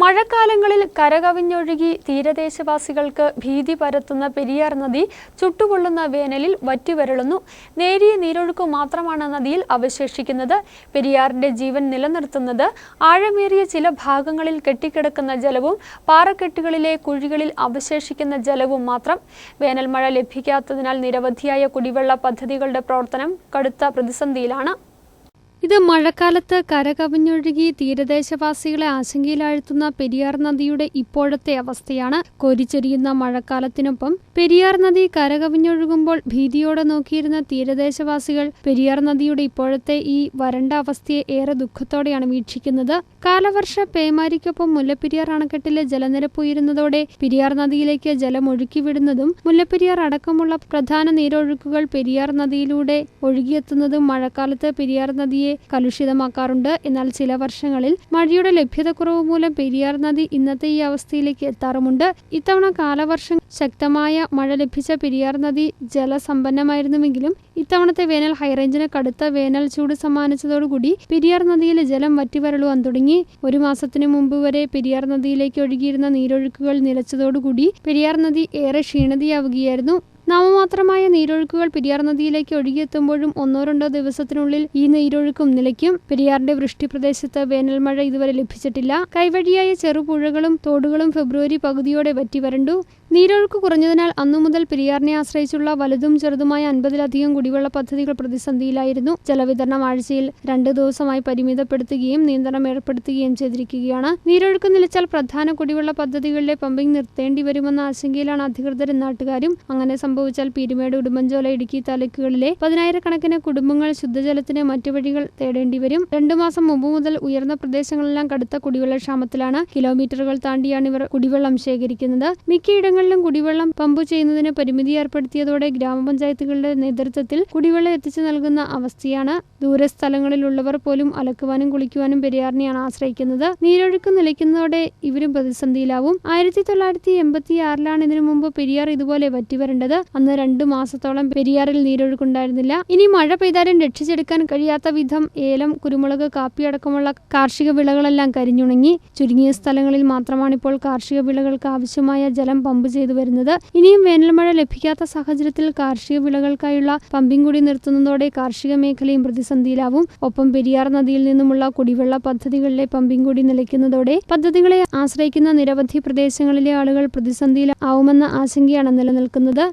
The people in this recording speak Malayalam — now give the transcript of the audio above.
മഴക്കാലങ്ങളിൽ കരകവിഞ്ഞൊഴുകി തീരദേശവാസികൾക്ക് ഭീതി പരത്തുന്ന പെരിയാർ നദി ചുട്ടുപൊള്ളുന്ന വേനലിൽ വറ്റിവരളുന്നു. നേരിയ നീരൊഴുക്ക് മാത്രമാണ് നദിയിൽ അവശേഷിക്കുന്നത്. പെരിയാറിന്റെ ജീവൻ നിലനിർത്തുന്നത് ആഴമേറിയ ചില ഭാഗങ്ങളിൽ കെട്ടിക്കിടക്കുന്ന ജലവും പാറക്കെട്ടുകളിലെ കുഴികളിൽ അവശേഷിക്കുന്ന ജലവും മാത്രം. വേനൽ മഴ ലഭിക്കാത്തതിനാൽ നിരവധിയായ കുടിവെള്ള പദ്ധതികളുടെ പ്രവർത്തനം കടുത്ത പ്രതിസന്ധിയിലാണ്. ഇത് മഴക്കാലത്ത് കരകവിഞ്ഞൊഴുകി തീരദേശവാസികളെ ആശങ്കയിലാഴ്ത്തുന്ന പെരിയാർ നദിയുടെ ഇപ്പോഴത്തെ അവസ്ഥയാണ് കൊരിച്ചൊരിയുന്ന മഴക്കാലത്തിനൊപ്പം. പെരിയാർ നദി കരകവിഞ്ഞൊഴുകുമ്പോൾ ഭീതിയോടെ നോക്കിയിരുന്ന തീരദേശവാസികൾ പെരിയാർ നദിയുടെ ഇപ്പോഴത്തെ ഈ വരണ്ട അവസ്ഥയെ ഏറെ ദുഃഖത്തോടെയാണ് വീക്ഷിക്കുന്നത്. കാലവർഷ പേമാരിക്കൊപ്പം മുല്ലപ്പെരിയാർ അണക്കെട്ടിലെ ജലനിരപ്പ് ഉയരുന്നതോടെ പെരിയാർ നദിയിലേക്ക് ജലം ഒഴുക്കിവിടുന്നതും മുല്ലപ്പെരിയാർ അടക്കമുള്ള പ്രധാന നീരൊഴുക്കുകൾ പെരിയാർ നദിയിലൂടെ ഒഴുകിയെത്തുന്നതും മഴക്കാലത്ത് പെരിയാർ നദിയെ കലുഷിതമാക്കാറുണ്ട്. എന്നാൽ ചില വർഷങ്ങളിൽ മഴയുടെ ലഭ്യതക്കുറവ് മൂലം പെരിയാർ നദി ഇന്നത്തെ ഈ അവസ്ഥയിലേക്ക് എത്താറുമുണ്ട്. ഇത്തവണ കാലവർഷം ശക്തമായ മഴ ലഭിച്ച പെരിയാർ നദി ജലസമ്പന്നമായിരുന്നുവെങ്കിലും ഇത്തവണത്തെ വേനൽ ഹൈറേഞ്ചിന് കടുത്ത വേനൽ ചൂട് സമ്മാനിച്ചതോടുകൂടി പെരിയാർ നദിയിലെ ജലം വറ്റിവരളുവാൻ തുടങ്ങി. ഒരു മാസത്തിന് മുമ്പ് വരെ പെരിയാർ നദിയിലേക്ക് ഒഴുകിയിരുന്ന നീരൊഴുക്കുകൾ നിലച്ചതോടുകൂടി പെരിയാർ നദി ഏറെ ക്ഷീണിതയാവുകയായിരുന്നു. നാമമാത്രമായ നീരൊഴുക്കുകൾ പെരിയാർ നദിയിലേക്ക് ഒഴുകിയെത്തുമ്പോഴും ഒന്നോ രണ്ടോ ദിവസത്തിനുള്ളിൽ ഈ നീരൊഴുക്കും നിലയ്ക്കും. പെരിയാറിന്റെ വൃഷ്ടി പ്രദേശത്ത് വേനൽമഴ ഇതുവരെ ലഭിച്ചിട്ടില്ല. കൈവഴിയായ ചെറുപുഴകളും തോടുകളും ഫെബ്രുവരി പകുതിയോടെ വറ്റി വരണ്ടു. നീരൊഴുക്ക് കുറഞ്ഞതിനാൽ അന്നു മുതൽ പെരിയാറിനെ ആശ്രയിച്ചുള്ള വലുതും ചെറുതുമായ അൻപതിലധികം കുടിവെള്ള പദ്ധതികൾ പ്രതിസന്ധിയിലായിരുന്നു. ജലവിതരണം ആഴ്ചയിൽ രണ്ട് ദിവസമായി പരിമിതപ്പെടുത്തുകയും നിയന്ത്രണം ഏർപ്പെടുത്തുകയും ചെയ്തിരിക്കുകയാണ്. നീരൊഴുക്ക് നിലച്ചാൽ പ്രധാന കുടിവെള്ള പദ്ധതികളിലെ പമ്പിംഗ് നിർത്തേണ്ടി വരുമെന്ന ആശങ്കയിലാണ് അധികൃതരും നാട്ടുകാരും. അങ്ങനെ സംഭവിച്ചാൽ പീരുമേട് ഉടുമ്പൻചോല ഇടുക്കി താലൂക്കുകളിലെ പതിനായിരക്കണക്കിന് കുടുംബങ്ങൾ ശുദ്ധജലത്തിന് മറ്റു വഴികൾ തേടേണ്ടി വരും. രണ്ടു മാസം മുമ്പ് മുതൽ ഉയർന്ന പ്രദേശങ്ങളെല്ലാം കടുത്ത കുടിവെള്ള ക്ഷാമത്തിലാണ് കിലോമീറ്ററുകൾ താണ്ടിയാണ് ഇവർ കുടിവെള്ളം ശേഖരിക്കുന്നത്. മിക്കയിടങ്ങളിലും കുടിവെള്ളം പമ്പ് ചെയ്യുന്നതിന് പരിമിതി ഏർപ്പെടുത്തിയതോടെ ഗ്രാമപഞ്ചായത്തുകളുടെ നേതൃത്വത്തിൽ കുടിവെള്ളം എത്തിച്ചു നൽകുന്ന അവസ്ഥയാണ്. ദൂരസ്ഥലങ്ങളിലുള്ളവർ പോലും അലക്കുവാനും കുളിക്കുവാനും പെരിയാറിനെയാണ് ആശ്രയിക്കുന്നത്. നീരൊഴുക്ക് നിലയ്ക്കുന്നതോടെ ഇവരും പ്രതിസന്ധിയിലാവും. ആയിരത്തി തൊള്ളായിരത്തി എൺപത്തി ആറിലാണ് ഇതിനു മുമ്പ് പെരിയാർ ഇതുപോലെ വറ്റിവരേണ്ടത്. അന്ന് രണ്ടു മാസത്തോളം പെരിയാറിൽ നീരൊഴുക്കുണ്ടായിരുന്നില്ല. ഇനി മഴ പെയ്താലും രക്ഷിച്ചെടുക്കാൻ കഴിയാത്ത വിധം ഏലം കുരുമുളക് കാപ്പി അടക്കമുള്ള കാർഷിക വിളകളെല്ലാം കരിഞ്ഞുണങ്ങി. ചുരുങ്ങിയ സ്ഥലങ്ങളിൽ മാത്രമാണ് ഇപ്പോൾ കാർഷിക വിളകൾക്ക് ആവശ്യമായ ജലം പമ്പ് ചെയ്തു വരുന്നത്. ഇനിയും വേനൽമഴ ലഭിക്കാത്ത സാഹചര്യത്തിൽ കാർഷിക വിളകൾക്കായുള്ള പമ്പിംഗ് കൂടി നിർത്തുന്നതോടെ കാർഷിക മേഖലയും പ്രതിസന്ധിയിലാവും. ഒപ്പം പെരിയാർ നദിയിൽ നിന്നുമുള്ള കുടിവെള്ള പദ്ധതികളിലെ പമ്പിംഗ് കൂടി നിലയ്ക്കുന്നതോടെ പദ്ധതികളെ ആശ്രയിക്കുന്ന നിരവധി പ്രദേശങ്ങളിലെ ആളുകൾ പ്രതിസന്ധിയിലാവുമെന്ന ആശങ്കയാണ് നിലനിൽക്കുന്നത്.